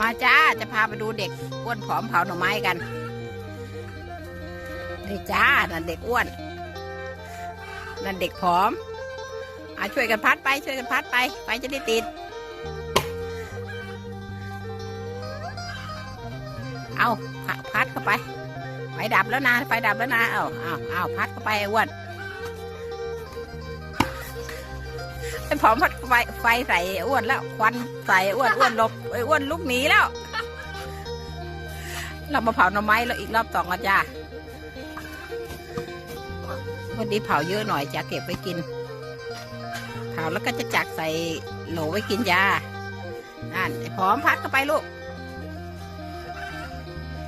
มาจ้าจะพาไปดูเด็กอ้วนผอมเผาหน่อไม้กันนี่จ้านั่นเด็กอ้วนนั่นเด็กผอมอาช่วยกันพัดไปช่วยกันพัดไปไฟจะได้ติด เอาพัดเข้าไปไฟดับแล้วนะไฟดับแล้วนะเอาเอาเอาพัดเข้าไปอ้วน ไอ้ผอมพัดไฟไฟใส่อ้วนแล้วควันใส่อ้วนอ้วนลบไอ้อ้วนลุกหนีแล้ว เรามาเผาหน่อไม้แล้วอีกรอบสองอะจ้าวันนี้เผาเยอะหน่อยจะเก็บไว้กิน เผาแล้วก็จะจักใส่โหลไว้กินยานั่นไอ้ผอมพัดเข้าไปลูก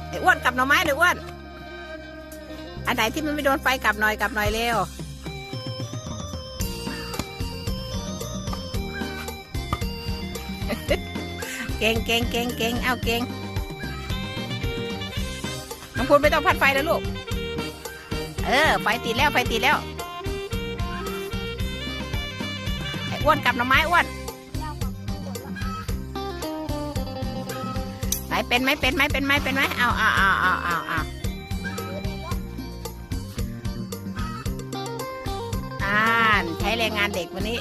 ไอ้อ้วนกับหน่อไม้เลยอ้วนอันไหนที่มันไม่โดนไฟกลับหน่อยกลับหน่อยเร็ว เก่งเก่งเก่งเก่งเอาเก่งน้องพูนไม่ต้องพัดไฟแล้วลูก เออ ไฟติดแล้วไฟติดแล้วไอ้อ้วนกับหน่อไม้อ้วนไหนเป็นไหมเป็นไหมเป็นไหมเป็นไหมเอาเอาเอาเอาเอาเอาอ่านใช้แรงงานเด็กวันนี้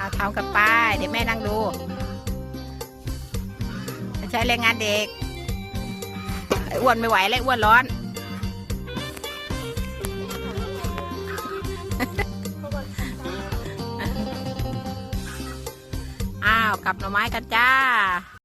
เอาเท้ากับป้าย เดี๋ยวแม่นั่งดูใช้แรงงานเด็กไอ้อ้วนไม่ไหวแล้วอ้วนร้อน อ้าวกลับหน่อไม้กันจ้า